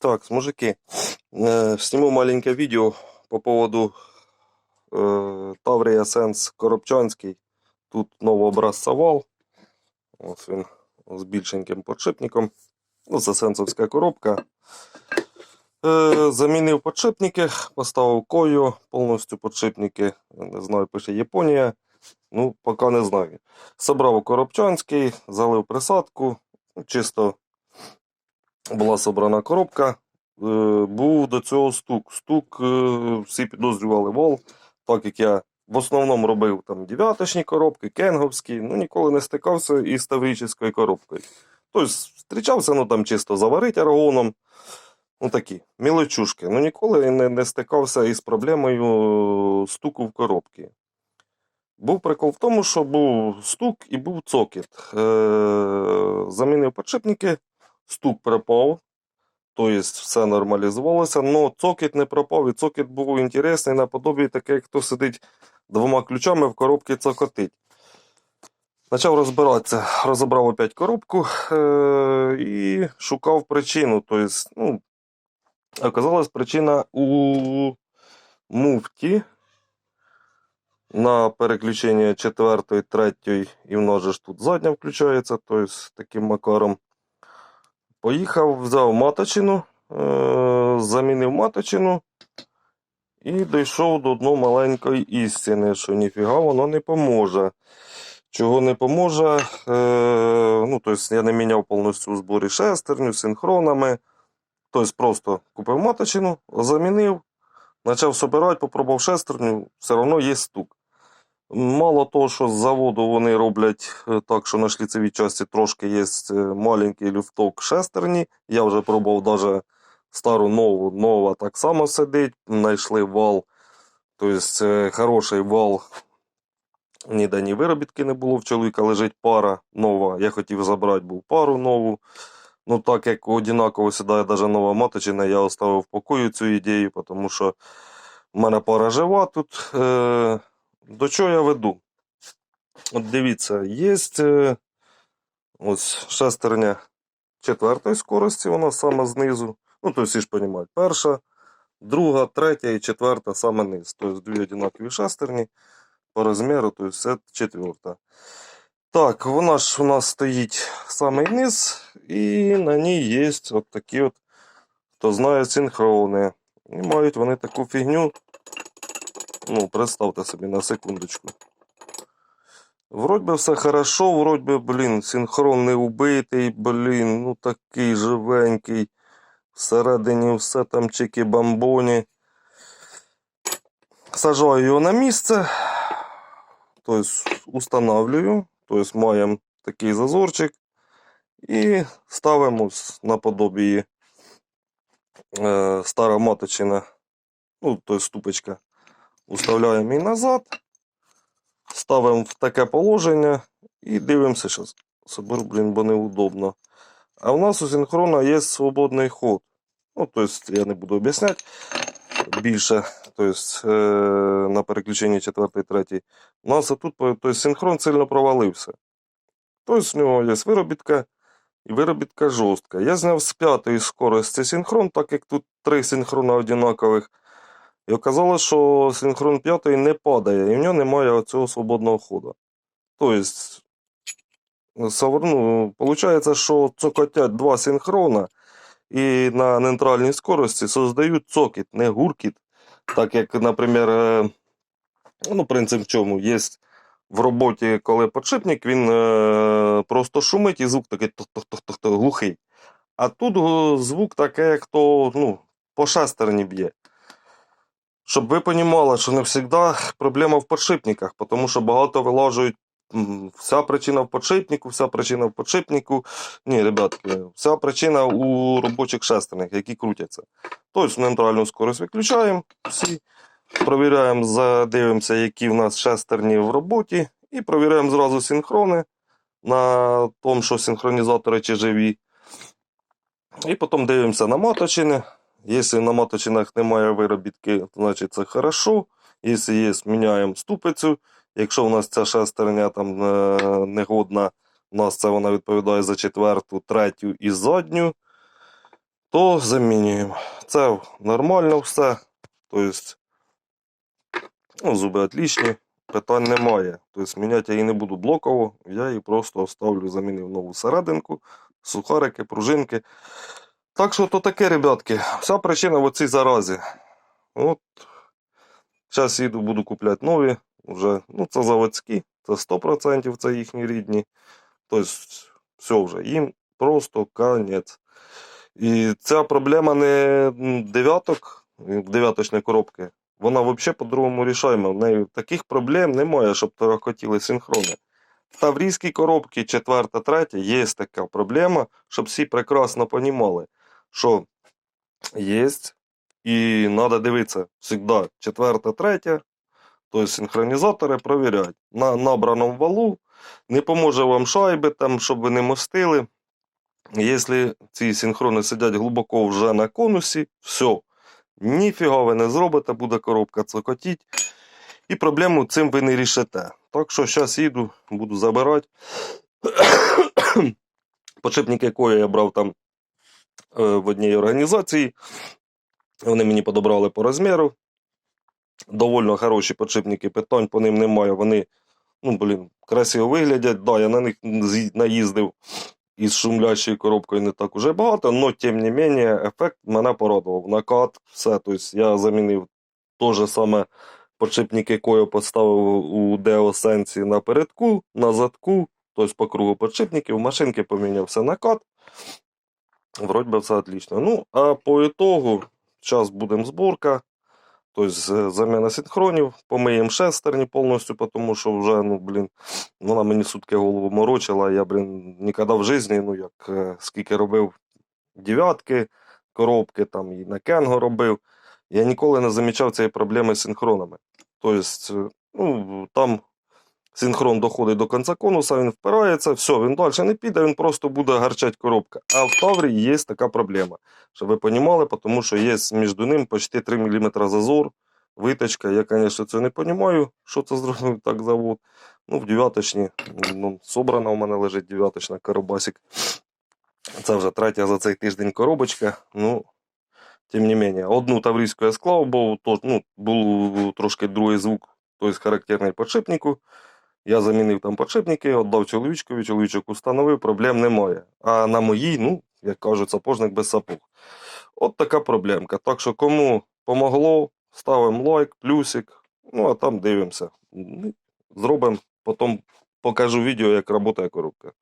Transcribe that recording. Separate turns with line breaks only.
Так, мужики, э, сниму маленькое видео по поводу э, Таврія Сенс Коробчанський. Тут нового образця вал. Ось він з більшеньким подшипником. Ну, це сенсовська коробка. Е, замінив подшипники, поставив кою, повністю подшипники. Не знаю, пише Японія. Ну, поки не знаю. Собрав Коробчанський, залив присадку. Чисто була собрана коробка. Е, був до цього стук. Стук е, всі підозрювали вол, так як я в основному робив там дев'яточні коробки, кенговські, ну ніколи не стикався із таврическою коробкою. Тобто зустрічався, ну там чисто заварити аргоном. Ну такі мілочушки. Ну ніколи не, не стикався із проблемою стуку в коробці. Був прикол в тому, що був стук і був цокіт. Е, замінив подшипники, стук пропав, тобто все нормалізувалося, але цокіт не пропав, і цокіт був інтересний, наподобі таке, як хто сидить двома ключами в коробці цокотить. Почав розбиратися, розібрав опять коробку е- і шукав причину. Тобто, ну, оказалась причина у муфті на переключення четвертої, третьої, і ж тут задня включається, тобто таким макаром. Поїхав, взяв маточину, е- замінив маточину і дійшов до одної маленької істини, що ніфіга воно не поможе. Чого не поможе, е- ну, тобто я не міняв повністю у зборі шестерню, синхронами. Тобто просто купив маточину, замінив, почав собирати, попробував шестерню, все одно є стук. Мало того, що з заводу вони роблять е, так, що на шліцевій часті трошки є е, маленький люфток шестерні. Я вже пробував навіть стару нову, нова так само сидить. Знайшли вал. Тобто е, хороший вал. Ніде ні виробітки не було в чоловіка, лежить пара нова. Я хотів забрати був пару нову. Ну, так як однаково сідає навіть нова маточина, я оставив в покою цю ідею, тому що в мене пара жива тут. Е, до чого я веду? От дивіться, є е, ось шестерня четвертої скорості, вона саме знизу. Ну, то всі ж розуміють, перша, друга, третя і четверта саме низ. Тобто дві однакові шестерні по розміру, тобто це четверта. Так, вона ж у нас стоїть самий низ, і на ній є от такі от, хто знає, синхрони. І мають вони таку фігню. Ну, представте собі на секундочку. Вроді би все хорошо, вроді би, блін, синхрон не убитий, блін, ну такий живенький. Всередині все там чики-бамбоні. Сажаю його на місце. Тобто устанавливаю. Тобто маємо такий зазорчик. І ставимо наподобі е, стара маточина. Ну, тобто ступочка. Уставляємо її назад. Ставимо в таке положення і дивимося зараз. Соберу, блін, бо неудобно. А у нас у синхрона є свободний ход. Ну, тобто, я не буду об'ясняти більше. Тобто, е, на переключенні 4 3 У нас тут тобто, синхрон сильно провалився. Тобто, в нього є виробітка і виробітка жорстка. Я зняв з п'ятої скорості синхрон, так як тут три синхрона однакових. І оказалось, що синхрон п'ятої не падає, і в нього немає оцього свободного ходу. Тобто, ну, виходить, що цокотять два синхрона, і на нейтральній скорості создають цокіт, не гуркіт. Так як, наприклад, е, ну, принцип в чому? Є в роботі, коли подшипник, він е, просто шумить і звук такий глухий. А тут звук такий, як то ну, по шестерні б'є. Щоб ви розуміли, що не завжди проблема в подшипниках, тому що багато вилажують. Вся причина в подшипнику, вся причина в подшипнику. Ні, ребятки, вся причина у робочих шестернях, які крутяться. Тобто нейтральну скорость виключаємо всі, провіряємо, задивимося, які в нас шестерні в роботі, і провіряємо зразу синхрони на тому, що синхронізатори чи живі. І потім дивимося на маточини. Якщо на маточинах немає виробітки, то значить це хорошо. Якщо є, міняємо ступицю. Якщо у нас ця шестерня там е, негодна, у нас це вона відповідає за четверту, третю і задню, то замінюємо. Це нормально все. Тобто, ну, зуби отлічні, питань немає. Тобто міняти я її не буду блоково, я її просто оставлю, замінив нову серединку, сухарики, пружинки. Так що то таке, ребятки. Вся причина в оцій заразі. От. Зараз їду, буду купляти нові. Вже, ну, це заводські, це 100% це їхні рідні. Тобто, все вже, їм просто конець. І ця проблема не дев'яток, дев'яточної коробки. Вона взагалі по-другому рішаємо. В неї таких проблем немає, щоб хотіли синхрони. В таврійській коробці, четверта, третя, є така проблема, щоб всі прекрасно розуміли, що є, і треба дивитися завжди четверта, третя, тобто синхронізатори провіряють. На набраному валу не поможе вам шайби, там, щоб ви не мостили. Якщо ці синхрони сидять глибоко вже на конусі, все, ніфіга ви не зробите, буде коробка цокотіть. І проблему цим ви не рішите. Так що зараз їду, буду забирати. Подшипники, якої я брав там в одній організації. Вони мені подобрали по розміру. Довольно хороші подшипники, питань по ним немає. Вони, ну, блін, красиво виглядять. Да, я на них наїздив із шумлячою коробкою не так уже багато, але тим не менше ефект мене порадував. Накат, все. Тобто я замінив те же саме подшипник, який поставив у Деосенсі на передку, на задку, тобто по кругу подшипників, машинки поміняв все накат. Вроді би все отлично. Ну, а по ітогу, зараз будемо зборка. Тобто з- заміна синхронів, помиємо шестерні повністю, тому що вже, ну, блін, вона мені сутки голову морочила. Я, блін, ніколи в житті, ну як е, скільки робив дев'ятки, коробки, там і на Кенго робив. Я ніколи не замічав цієї проблеми з синхронами. Тобто, ну, там синхрон доходить до кінця конуса, він впирається, все, він далі не піде, він просто буде гарчати коробка. А в Таврі є така проблема, щоб ви розуміли, тому що є між ним почти 3 мм зазор, виточка. Я, звісно, це не розумію, що це зробив так завод. Ну, в дев'яточні, ну, собрана у мене лежить дев'яточна коробасик. Це вже третя за цей тиждень коробочка. Ну, тим не менше, одну таврійську я склав, бо то, ну, був трошки другий звук, тобто характерний подшипнику. Я замінив там подшипники, віддав чоловічкові, чоловічок установив, проблем немає. А на моїй, ну, як кажуть, сапожник без сапог. От така проблемка. Так що кому помогло, ставимо лайк, плюсик, ну а там дивимося. Зробимо, потім покажу відео, як працює коробка.